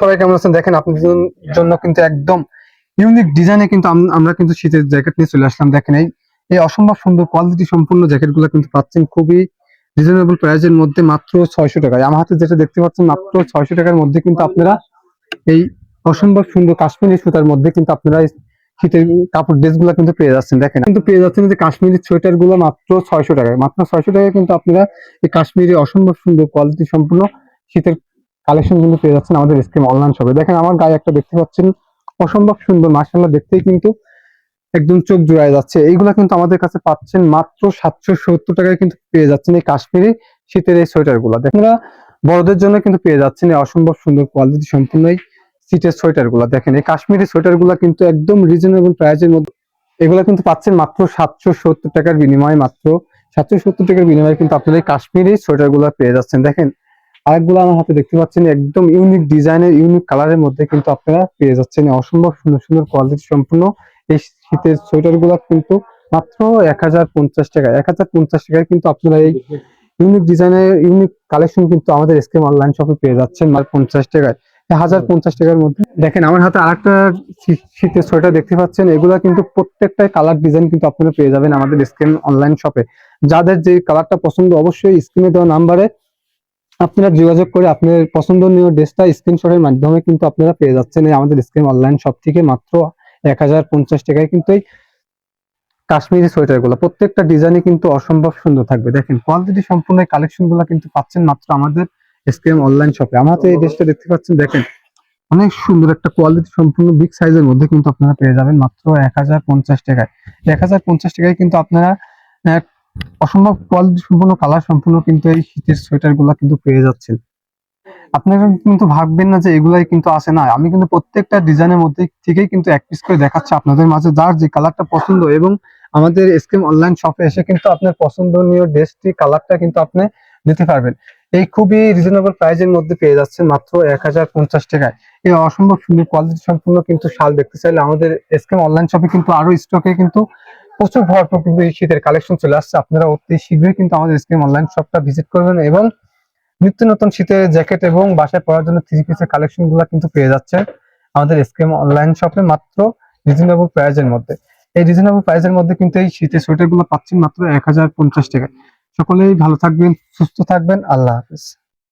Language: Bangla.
সবাই কেমন আছেন? দেখেন, আপনাদের জন্য কিন্তু একদম ইউনিক ডিজাইনে কিন্তু আমরা কিন্তু শীতের জ্যাকেট নিয়ে চলে আসলাম। দেখেন, এই এই অসম্ভব সুন্দর কোয়ালিটি সম্পূর্ণ জ্যাকেটগুলো কিন্তু পাচ্ছেন খুবই রিজনেবল প্রাইসের মধ্যে মাত্র ছয়শো টাকায়। আমার হাতে যেটা দেখতে পাচ্ছেন, মাত্র ছয়শো টাকার মধ্যে কিন্তু আপনারা এই অসম্ভব সুন্দর কাশ্মীরি সুতার মধ্যে কিন্তু আপনারা শীতের কাপড় ড্রেসগুলো কিন্তু পেয়ে যাচ্ছেন। দেখেন, কিন্তু পেয়ে যাচ্ছেন যে কাশ্মীরি সোয়েটারগুলো মাত্র ছয়শো টাকায়। মাত্র ছয়শো টাকায় কিন্তু আপনারা এই কাশ্মীরি অসম্ভব সুন্দর কোয়ালিটি সম্পূর্ণ শীতের কালেকশন কিন্তু পেয়ে যাচ্ছেন আমাদের স্কিম অনলাইন শপে। দেখেন আমার গায়ে একটা দেখতে পাচ্ছেন, অসম্ভব সুন্দর মার্শাল্লাহ দেখতেই কিন্তু একদম চোখ জোড়ায় যাচ্ছে। এইগুলা কিন্তু আমাদের কাছে পাচ্ছেন মাত্র সাতশো সত্তর টাকায় কিন্তু পেয়ে যাচ্ছেন এই কাশ্মীরি শীতের এই সোয়েটারগুলা দেখেন বড়দের জন্য কিন্তু পেয়ে যাচ্ছেন এই অসম্ভব সুন্দর কোয়ালিটি সম্পূর্ণ এই শীতের সোয়েটারগুলা দেখেন এই কাশ্মীরি সোয়েটারগুলা কিন্তু একদম রিজনেবল প্রাইসের মধ্যে, এগুলা কিন্তু পাচ্ছেন মাত্র সাতশো সত্তর টাকার বিনিময়ে, মাত্র সাতশো সত্তর টাকার বিনিময়ে কিন্তু আপনারা এই কাশ্মীরি সোয়েটারগুলা পেয়ে যাচ্ছেন। দেখেন আরেকগুলো আমার হাতে দেখতে পাচ্ছেন, একদম ইউনিক ডিজাইনের ইউনিক কালারের মধ্যে কিন্তু আপনারা পেয়ে যাচ্ছেন। অসম্ভব সুন্দর সুন্দর কোয়ালিটি সম্পূর্ণ এই শীতের সোয়েটারগুলা কিন্তু মাত্র এক হাজার পঞ্চাশ টাকা এক হাজার পঞ্চাশ টাকায় কিন্তু আপনারা এই ইউনিক ডিজাইনের ইউনিক কালেকশন কিন্তু আমাদের স্কিম অনলাইন শপে পেয়ে যাচ্ছেন মাত্র পঞ্চাশ টাকায়। হাজার পঞ্চাশ টাকার মধ্যে দেখেন, আমার হাতে আরেকটা শী- শীতের সোয়েটার দেখতে পাচ্ছেন। এগুলা কিন্তু প্রত্যেকটাই কালার ডিজাইন কিন্তু আপনারা পেয়ে যাবেন আমাদের স্ক্রিন অনলাইন শপে যাদের যে কালারটা পছন্দ, অবশ্যই স্ক্রিনে দেওয়া নাম্বারে আপনারা যোগাযোগ করে আপনার পছন্দনীয় ড্রেসটা স্ক্রিনশটের মাধ্যমে কিন্তু আপনারা পেয়ে যাচ্ছেন। এই আমাদের স্ক্রিন অনলাইন শপ থেকে মাত্র এক হাজার পঞ্চাশ টাকায় কিন্তু এই কাশ্মীরি সোয়েটারগুলো প্রত্যেকটা ডিজাইনে কিন্তু অসম্ভব সুন্দর থাকবে। দেখেন কোয়ালিটি সম্পূর্ণ কালেকশনগুলো কিন্তু পাচ্ছেন মাত্র আমাদের স্ক্রিন অনলাইন শপে আমাদের এই ড্রেসটা দেখতে পাচ্ছেন, দেখেন, অনেক সুন্দর একটা কোয়ালিটি সম্পূর্ণ বিগ সাইজের মধ্যে কিন্তু আপনারা পেয়ে যাবেন মাত্র এক হাজার পঞ্চাশ টাকায়। এক হাজার পঞ্চাশ টাকায় কিন্তু আপনারা অসম্ভব কোয়ালিটি সম্পূর্ণ কালার সম্পূর্ণ কিন্তু এই শীতের সোয়েটারগুলা কিন্তু পেয়ে যাচ্ছেন। আপনারা কিন্তু ভাববেন না যে এগুলাই কিন্তু আসে না। আমি কিন্তু প্রত্যেকটা ডিজাইনের মধ্যে থেকেই কিন্তু এক পিস করে দেখাচ্ছি আপনাদের মাঝে যার যে কালারটা পছন্দ এবং আমাদের স্কিম অনলাইন শপে এসে কিন্তু আপনার পছন্দনীয় ড্রেসটি কালারটা কিন্তু আপনি নিতে পারবেন। এই খুবই রিজনেবল প্রাইজের মধ্যে পেয়ে যাচ্ছেন মাত্র এক হাজার পঞ্চাশ টাকায়। এই অসম্ভব সুন্দর কোয়ালিটি সম্পূর্ণ কিন্তু শাল দেখতে চাইলে আমাদের স্কিম অনলাইন শপে কিন্তু আরও স্টকে কিন্তু প্রচুর ভরপুর কিন্তু এই শীতের কালেকশন চলে আসছে। আপনারা অতি শীঘ্রই কিন্তু আমাদের স্কিম অনলাইন শপটা ভিজিট করবেন এবং নিত্য নতুন শীতের জ্যাকেট এবং বাসায় পরার জন্য থ্রি পিসের কালেকশনগুলো কিন্তু পেয়ে যাচ্ছে আমাদের স্কিম অনলাইন শপে মাত্র রিজনেবল প্রাইজের মধ্যে। এই রিজনেবল প্রাইজের মধ্যে কিন্তু এই শীতের সোয়েটারগুলো পাচ্ছেন মাত্র এক হাজার পঞ্চাশ টাকায়। সকলেই ভালো থাকবেন, সুস্থ থাকবেন। আল্লাহ হাফিজ।